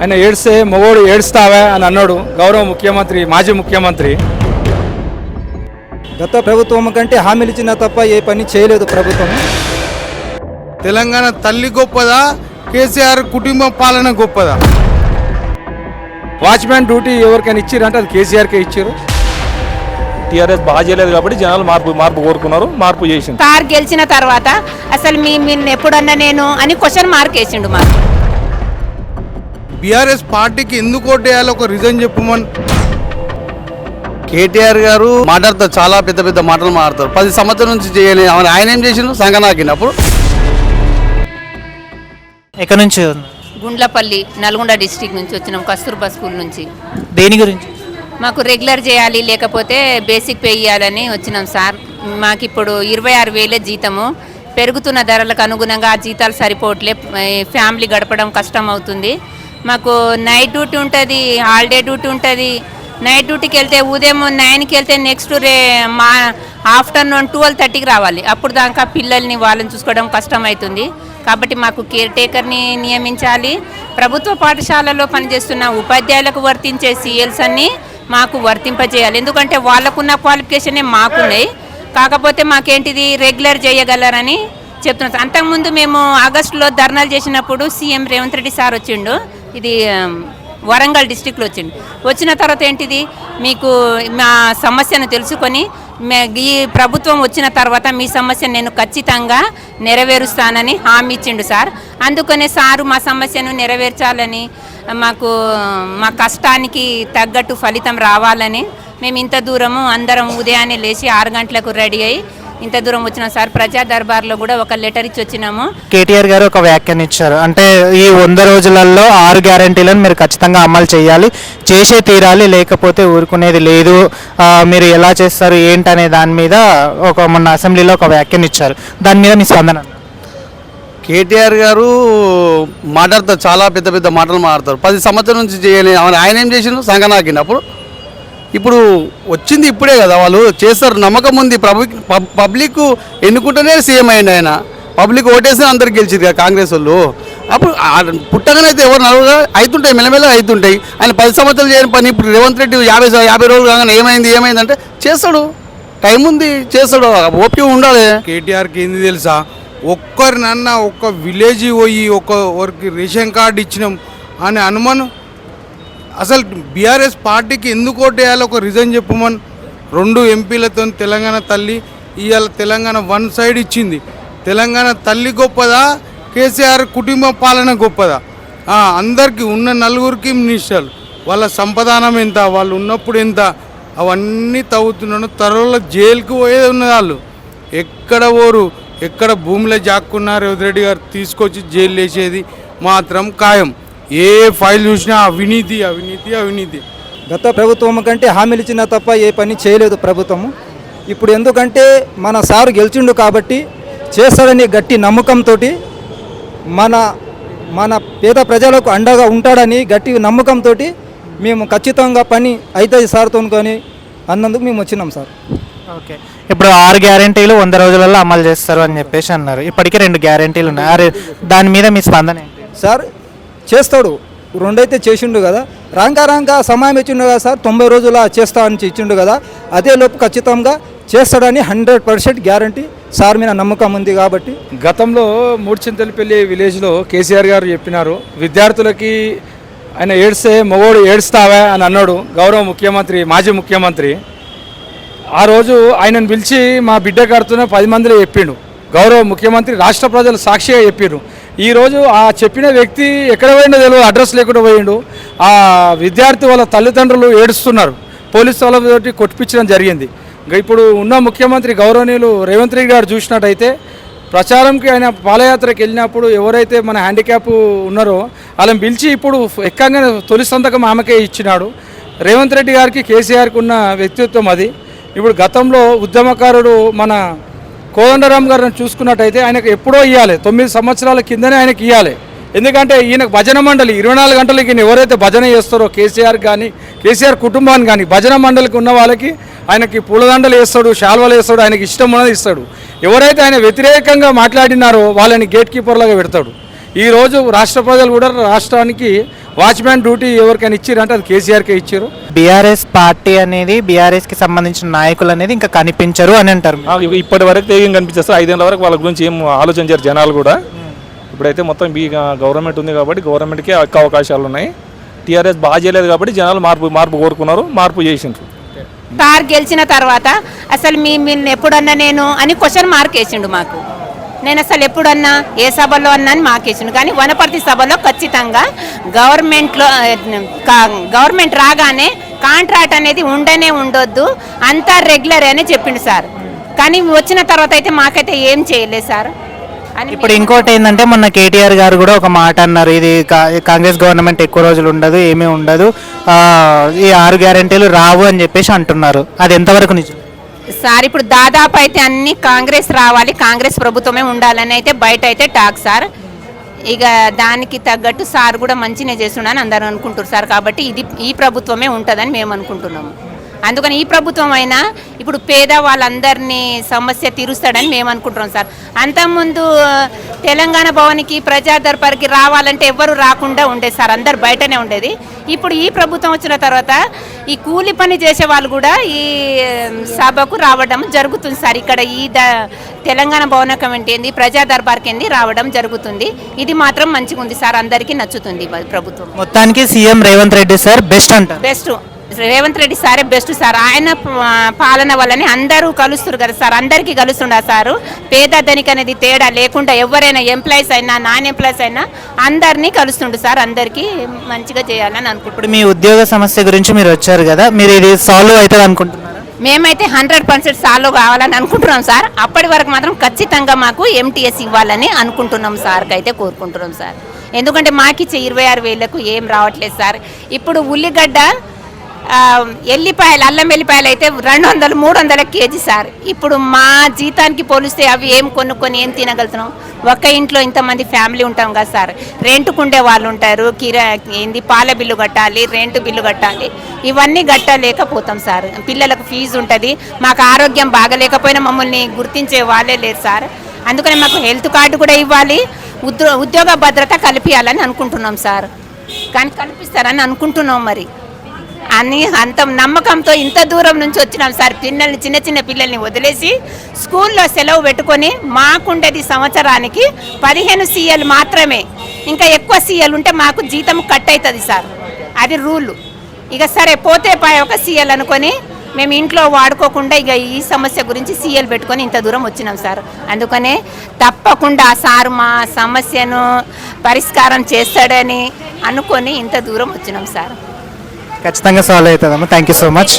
ఆయన ఏడ్స్తే మగోడు ఏడుస్తావా అని అన్నాడు గౌరవ ముఖ్యమంత్రి మాజీ ముఖ్యమంత్రి. గత ప్రభుత్వం కంటే హామీలు ఇచ్చిన తప్ప ఏ పని చేయలేదు ప్రభుత్వం. తెలంగాణ తల్లి గొప్పదా కేసీఆర్ కుటుంబ పాలన గొప్పదా? వాచ్మ్యాన్ డ్యూటీ ఎవరికైనా ఇచ్చిరంటే అది కేసీఆర్కే ఇచ్చారు టీఆర్ఎస్ బాగా చేయలేదు కాబట్టి జనాలు మార్పు మార్పు కోరుకున్నారు మార్పు చేసింది సార్ గెలిచిన తర్వాత అసలు మీ మీరు ఎప్పుడన్నా నేను అని క్వశ్చన్ మార్క్ వేసిండు మాకు. బీఆర్ఎస్ పార్టీకి ఎందుకు ఓటేయాలో ఒక రీజన్ చెప్పమని. కేటీఆర్ గారు మాట్లాడతారు చాలా పెద్ద పెద్ద మాటలు మాట్లాడతారు. పది సంవత్సరం నుంచి చేయని ఆయన ఏం చేసిండు? సంగనాకినప్పుడు ఎక్కడి నుంచి గుండ్లపల్లి నల్గొండ డిస్టిక్ నుంచి వచ్చినాం కస్తూర్బా స్కూల్ నుంచి. దేని గురించి? మాకు రెగ్యులర్ చేయాలి లేకపోతే బేసిక్ పే ఇవ్వాలని వచ్చినాం సార్. మాకు ఇప్పుడు ఇరవై ఆరు వేలే జీతము. పెరుగుతున్న ధరలకు అనుగుణంగా ఆ జీతాలు సరిపోవట్లే. ఫ్యామిలీ గడపడం కష్టం అవుతుంది. మాకు నైట్ డ్యూటీ ఉంటుంది హాలిడే డ్యూటీ ఉంటుంది. నైట్ డ్యూటీకి వెళ్తే ఉదయం నైన్కి వెళ్తే నెక్స్ట్ రే మా ఆఫ్టర్నూన్ ట్వెల్వ్ థర్టీకి రావాలి. అప్పుడు దాకా పిల్లల్ని వాళ్ళని చూసుకోవడం కష్టం అవుతుంది కాబట్టి మాకు కేర్ టేకర్ని నియమించాలి. ప్రభుత్వ పాఠశాలలో పనిచేస్తున్న ఉపాధ్యాయులకు వర్తించే సీఎల్స్ అన్నీ మాకు వర్తింపజేయాలి. ఎందుకంటే వాళ్ళకున్న క్వాలిఫికేషనే మాకున్నాయి. కాకపోతే మాకేంటిది రెగ్యులర్ చేయగలరని చెప్తున్నారు. అంతకుముందు మేము ఆగస్టులో ధర్నాలు చేసినప్పుడు సీఎం రేవంత్ రెడ్డి సార్ వచ్చిండు. ఇది వరంగల్ డిస్టిక్లో వచ్చింది. వచ్చిన తర్వాత ఏంటిది? మీకు మా సమస్యను తెలుసుకొని ఈ ప్రభుత్వం వచ్చిన తర్వాత మీ సమస్యను నేను ఖచ్చితంగా నెరవేరుస్తానని హామీ ఇచ్చిండు సార్. అందుకనే సారు మా సమస్యను నెరవేర్చాలని మాకు మా కష్టానికి తగ్గట్టు ఫలితం రావాలని మేము ఇంత దూరము అందరం ఉదయాన్నే లేచి ఆరు గంటలకు రెడీ అయ్యి ఇంత దూరం వచ్చినాం సార్ ప్రజా దర్బార్లో కూడా ఒక లెటర్ ఇచ్చి వచ్చినాము. కేటీఆర్ గారు ఒక వ్యాఖ్యానం ఇచ్చారు. అంటే ఈ వంద రోజులలో ఆరు గ్యారంటీలను మీరు ఖచ్చితంగా అమలు చేయాలి చేసే తీరాలి లేకపోతే ఊరుకునేది లేదు. మీరు ఎలా చేస్తారు ఏంటనే దాని మీద ఒక మొన్న అసెంబ్లీలో ఒక వ్యాఖ్యానం ఇచ్చారు. దాని మీద మీ స్పందన కేటీఆర్ గారు మాట్లాడతారు చాలా పెద్ద పెద్ద మాటలు మాట్లాడతారు. పది సంవత్సరం నుంచి చేయని ఆయన ఏం చేసిండు? సంగనాకినప్పుడు ఇప్పుడు వచ్చింది ఇప్పుడే కదా వాళ్ళు చేస్తారు నమ్మకం ఉంది. పబ్లిక్ పబ్- పబ్లిక్ ఎన్నుకుంటేనే సీఎం అయ్యండి ఆయన. పబ్లిక్ ఓటేసి అందరు గెలిచింది కదా కాంగ్రెస్ వాళ్ళు. అప్పుడు పుట్టగానే అయితే ఎవరు నలుగురు అవుతుంటాయి మెల్లమెల్ల అవుతుంటాయి ఆయన పది సంవత్సరాలు చేయని పని ఇప్పుడు రేవంత్ రెడ్డి యాభై యాభై రోజులు కాగానే ఏమైంది ఏమైంది అంటే చేస్తాడు. టైం ఉంది చేస్తాడు. ఓపిక ఉండాలి. కేటీఆర్కి ఏంది తెలుసా? ఒక్కరినన్నా ఒక్క విలేజ్ పోయి ఒక్కరికి రేషన్ కార్డు ఇచ్చినాం అనే అనుమానం. అసలు బీఆర్ఎస్ పార్టీకి ఎందుకు ఓటేయాలో ఒక రీజన్ చెప్పమని రెండు ఎంపీలతో తెలంగాణ తల్లి ఇవాళ తెలంగాణ వన్ సైడ్ ఇచ్చింది. తెలంగాణ తల్లి గొప్పదా కేసీఆర్ కుటుంబ పాలన గొప్పదా? అందరికీ ఉన్న నలుగురికి మినిస్టర్లు వాళ్ళ సంపదానం ఎంత వాళ్ళు ఉన్నప్పుడు ఎంత అవన్నీ తవ్వుతున్నాను త్వరలో జైలుకు పోయేది ఉన్న వాళ్ళు. ఎక్కడ ఓరు ఎక్కడ భూమిలో జాక్కున్నారు రేవంత్ రెడ్డి గారు తీసుకొచ్చి జైలు వేసేది మాత్రం ఖాయం. ఏ ఫైల్ చూసినా అవినీతి అవినీతి అవినీతి. గత ప్రభుత్వం కంటే హామీలు ఇచ్చిన తప్ప ఏ పని చేయలేదు ప్రభుత్వము. ఇప్పుడు ఎందుకంటే మన సారు గెలిచిండు కాబట్టి చేస్తాడని గట్టి నమ్మకంతో మన మన పేద ప్రజలకు అండగా ఉంటాడని గట్టి నమ్మకంతో మేము ఖచ్చితంగా పని అవుతుంది సార్తో కొని అన్నందుకు మేము వచ్చినాం సార్. ఓకే. ఇప్పుడు ఆరు గ్యారంటీలు వంద రోజులలో అమలు చేస్తారు అని చెప్పేసి అన్నారు. ఇప్పటికే రెండు గ్యారంటీలు ఉన్నాయి. ఆరు దాని మీద మీ స్పందన ఏంటి? సార్ చేస్తాడు. రెండైతే చేసిండు కదా. రాంకా రాంకా సమయం ఇచ్చిండు కదా సార్. తొంభై రోజుల చేస్తా అని ఇచ్చిండు కదా. అదే లోపు ఖచ్చితంగా చేస్తాడని హండ్రెడ్ పర్సెంట్ గ్యారంటీ. సార్ మీద నమ్మకం ఉంది కాబట్టి. గతంలో మూడ్చింతలపల్లి విలేజ్లో కేసీఆర్ గారు చెప్పినారు విద్యార్థులకి ఆయన ఏడ్స్తే మగోడు ఏడుస్తావా అని అన్నాడు గౌరవ ముఖ్యమంత్రి మాజీ ముఖ్యమంత్రి. ఆ రోజు ఆయనను పిలిచి మా బిడ్డ కడుతున్న పది మందిలో చెప్పిండు గౌరవ ముఖ్యమంత్రి రాష్ట్ర ప్రజలు సాక్షిగా చెప్పిండు ఈరోజు ఆ చెప్పిన వ్యక్తి ఎక్కడ పోయిండో తెలియదు అడ్రస్ లేకుండా పోయిండు. ఆ విద్యార్థి వాళ్ళ తల్లిదండ్రులు ఏడుస్తున్నారు. పోలీసు వాళ్ళతోటి కొట్టిపించడం జరిగింది. ఇప్పుడు ఉన్న ముఖ్యమంత్రి గౌరవనీయులు రేవంత్ రెడ్డి గారు చూసినట్టయితే ప్రచారంకి ఆయన పాదయాత్రకు వెళ్ళినప్పుడు ఎవరైతే మన హ్యాండిక్యాప్ ఉన్నారో వాళ్ళని పిలిచి ఇప్పుడు ఎక్కగానే తొలి సంతకం ఆమెకే ఇచ్చినాడు. రేవంత్ రెడ్డి గారికి కేసీఆర్కి ఉన్న వ్యక్తిత్వం అది. ఇప్పుడు గతంలో ఉద్యమకారుడు మన కోదండరామ్ గారిని చూసుకున్నట్టయితే ఆయనకు ఎప్పుడో ఇవ్వాలి తొమ్మిది సంవత్సరాల కిందనే ఆయనకి ఇవ్వాలి ఎందుకంటే ఈయన భజన మండలి ఇరవై నాలుగు గంటలకి ఎవరైతే భజన చేస్తారో కేసీఆర్ కానీ కేసీఆర్ కుటుంబాన్ని కానీ భజన మండలికి ఉన్న వాళ్ళకి ఆయనకి పూలదండలు వేస్తాడు శాల్వలు వేస్తాడు ఆయనకి ఇష్టం ఉన్నది ఇస్తాడు. ఎవరైతే ఆయన వ్యతిరేకంగా మాట్లాడినారో వాళ్ళని గేట్ కీపర్లాగా పెడతాడు. ఈరోజు రాష్ట్ర ప్రజలు కూడా రాష్ట్రానికి వాచ్మ్యాన్ డ్యూటీ ఎవరికైనా ఇచ్చారు అంటే అది కేసీఆర్కే ఇచ్చారు. బీఆర్ఎస్ పార్టీ అనేది బీఆర్ఎస్కి సంబంధించిన నాయకులు అనేది ఇంకా కనిపించరు అని అంటారు. ఇప్పటి వరకు ఏం కనిపించదు. సార్ ఐదేళ్ళ వరకు వాళ్ళ గురించి ఏం ఆలోచించారు జనాలు కూడా. ఇప్పుడైతే మొత్తం బీ గవర్నమెంట్ ఉంది కాబట్టి గవర్నమెంట్కే ఎక్కువ అవకాశాలు ఉన్నాయి. టీఆర్ఎస్ బాగా చేయలేదు కాబట్టి జనాలు మార్పు మార్పు కోరుకున్నారు మార్పు చేసిండ్రు. సార్ గెలిచిన తర్వాత అసలు మీ మీరు ఎప్పుడన్నా నేను అని క్వశ్చన్ మార్క్ వేసిండు మాకు. నేను అసలు ఎప్పుడన్నా ఏ సభలో అన్నా అని మాకేసాను కానీ వనపర్తి సభలో ఖచ్చితంగా గవర్నమెంట్లో కా- గవర్నమెంట్ రాగానే కాంట్రాక్ట్ అనేది ఉండనే ఉండొద్దు అంతా రెగ్యులర్ అని చెప్పిండు సార్. కానీ వచ్చిన తర్వాత అయితే మాకైతే ఏం చేయలేదు సార్. అని ఇప్పుడు ఇంకోటి ఏంటంటే మొన్న కేటీఆర్ గారు కూడా ఒక మాట అన్నారు. ఇది కాంగ్రెస్ గవర్నమెంట్ ఎక్కువ రోజులు ఉండదు ఏమీ ఉండదు. ఈ ఆరు గ్యారంటీలు రావు అని చెప్పేసి అంటున్నారు. అది ఎంతవరకు నిజం? సార్ ఇప్పుడు దాదాపు అయితే అన్ని కాంగ్రెస్ రావాలి కాంగ్రెస్ ప్రభుత్వమే ఉండాలని అయితే బయట అయితే టాక్ సార్. ఇక దానికి తగ్గట్టు సార్ కూడా మంచినే చేస్తున్నాను అందరూ అనుకుంటారు సార్. కాబట్టి ఇది ఈ ప్రభుత్వమే ఉంటుందని మేము అనుకుంటున్నాము. అందుకని ఈ ప్రభుత్వం అయినా ఇప్పుడు పేద వాళ్ళందరినీ సమస్య తీరుస్తాడని మేము అనుకుంటున్నాం సార్. అంతకుముందు తెలంగాణ భవన్కి ప్రజా దర్బార్కి రావాలంటే ఎవ్వరు రాకుండా ఉండేది సార్. అందరు బయటనే ఉండేది. ఇప్పుడు ఈ ప్రభుత్వం వచ్చిన తర్వాత ఈ కూలి పని చేసే వాళ్ళు కూడా ఈ సభకు రావడం జరుగుతుంది సార్. ఇక్కడ ఈ ద తెలంగాణ భవన కమిటీ ఏంది ప్రజా దర్బార్కి ఏంది రావడం జరుగుతుంది. ఇది మాత్రం మంచిగా ఉంది సార్. అందరికీ నచ్చుతుంది ప్రభుత్వం. మొత్తానికి CM Revanth Reddy sir best అంటారు. బెస్ట్. రేవంత్ రెడ్డి సారే బెస్ట్ సార్. ఆయన పాలన వల్లనే అందరూ కలుస్తారు కదా సార్. అందరికీ కలుస్తుండ సారు. పేద ధనిక అనేది తేడా లేకుండా ఎవరైనా ఎంప్లాయీస్ అయినా నాన్ ఎంప్లాయీస్ అయినా అందరినీ కలుస్తుండు సార్. అందరికీ మంచిగా చేయాలని అనుకుంటున్నాం. ఇప్పుడు మీ ఉద్యోగ సమస్య గురించి మీరు వచ్చారు కదా మీరు ఇది సాల్వ్ అవుతుంది అనుకుంటున్నారా? మేమైతే హండ్రెడ్ పర్సెంట్ సాల్వ్ కావాలని అనుకుంటున్నాం సార్. అప్పటి వరకు మాత్రం ఖచ్చితంగా మాకు ఎంటీఎస్ ఇవ్వాలని అనుకుంటున్నాం సార్కి అయితే కోరుకుంటున్నాం సార్. ఎందుకంటే మాకిచ్చే ఇరవై ఆరు వేలకు ఏం రావట్లేదు సార్. ఇప్పుడు ఉల్లిగడ్డ ఎల్లిపాయలు అల్లం ఎల్లిపాయలు అయితే రెండు వందలు మూడు వందల కేజీ సార్. ఇప్పుడు మా జీతానికి పోలిస్తే అవి ఏం కొనుక్కొని ఏం తినగలుగుతున్నాం? ఒక్క ఇంట్లో ఇంతమంది ఫ్యామిలీ ఉంటాం కదా సార్. రెంట్కుండే వాళ్ళు ఉంటారు కిరా ఏంది పాల బిల్లు కట్టాలి రెంట్ బిల్లు కట్టాలి. ఇవన్నీ కట్టలేకపోతాం సార్. పిల్లలకు ఫీజు ఉంటుంది మాకు ఆరోగ్యం బాగలేకపోయినా మమ్మల్ని గుర్తించే వాళ్ళే లేరు సార్. అందుకని మాకు హెల్త్ కార్డు కూడా ఇవ్వాలి ఉద్యో ఉద్యోగ భద్రత కల్పించాలని అనుకుంటున్నాం సార్. కానీ కల్పిస్తారని అనుకుంటున్నాం మరి. అని అంత నమ్మకంతో ఇంత దూరం నుంచి వచ్చినాం సార్. పిల్లల్ని చిన్న చిన్న పిల్లల్ని వదిలేసి స్కూల్లో సెలవు పెట్టుకొని మాకుండేది సంవత్సరానికి పదిహేను సీఎల్ మాత్రమే. ఇంకా ఎక్కువ సీఎల్ ఉంటే మాకు జీతం కట్ అవుతుంది సార్. అది రూల్. ఇక సరే పోతే పాయ ఒక సీఎల్ అనుకొని మేము ఇంట్లో వాడుకోకుండా ఇక ఈ సమస్య గురించి సీఎల్ పెట్టుకొని ఇంత దూరం వచ్చినాం సార్. అందుకనే తప్పకుండా సార్ మా సమస్యను పరిష్కారం చేస్తాడని అనుకొని ఇంత దూరం వచ్చినాం సార్. ఖచ్చితంగా సాల్వ్ అవుతుందమ్మా. Thank you so much